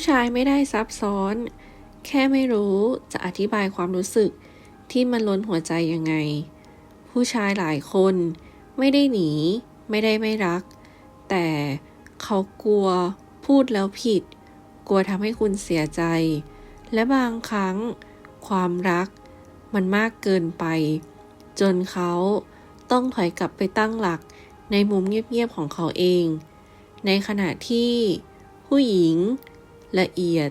ผู้ชายไม่ได้ซับซ้อน แค่ไม่รู้จะอธิบายความรู้สึกที่มันล้นหัวใจยังไง ผู้ชายหลายคน ไม่ได้หนี ไม่ได้ไม่รัก แต่เขากลัวพูดแล้วผิด กลัวทำให้คุณเสียใจ และบางครั้ง ความรัก มันมากเกินไป จนเขาต้องถอยกลับไปตั้งหลักในมุมเงียบๆของเขาเอง ในขณะที่ผู้หญิง ละเอียด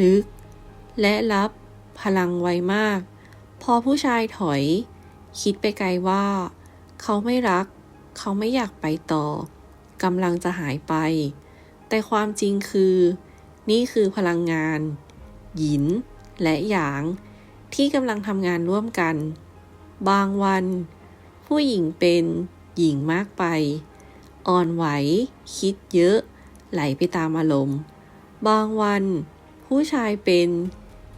ลึก และรับ พลังไวมาก พอผู้ชายถอย คิดไปไกลว่า เขาไม่รัก เขาไม่อยากไปต่อกำลังจะหายไป แต่ความจริงคือ นี่คือพลังงาน หยิน และหยาง ที่กำลังทำงานร่วมกัน บางวัน ผู้หญิงเป็นหญิงมากไป อ่อนไหว คิดเยอะ ไหลไปตามอารมณ์ บางวัน ผู้ชายเป็น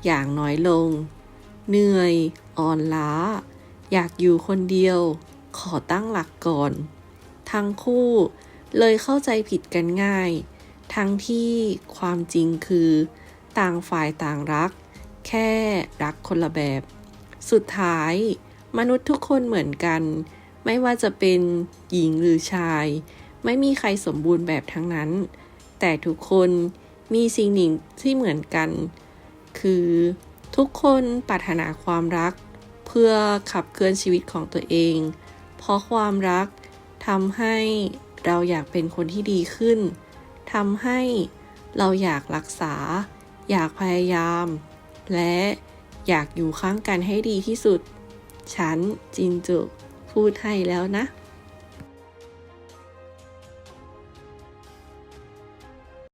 อย่างน้อยลง เหนื่อย อ่อนล้า อยากอยู่คนเดียว ขอตั้งหลักก่อน ทั้งคู่เลยเข้าใจผิดกันง่าย ทั้งที่ความจริงคือ ต่างฝ่ายต่างรัก แค่รักคนละแบบ สุดท้าย มนุษย์ทุกคนเหมือนกัน ไม่ว่าจะเป็นหญิงหรือชาย ไม่มีใครสมบูรณ์แบบทั้งนั้น แต่ทุกคน มีสิ่งหนึ่งที่เหมือนกัน คือทุกคนปรารถนาความรัก เพื่อขับเคลื่อนชีวิตของตัวเอง เพราะความรักทำให้เราอยากเป็นคนที่ดีขึ้นทำให้เราอยากรักษา อยากพยายาม และอยากอยู่ข้างกันให้ดีที่สุด ฉันจินจุ พูดให้แล้วนะ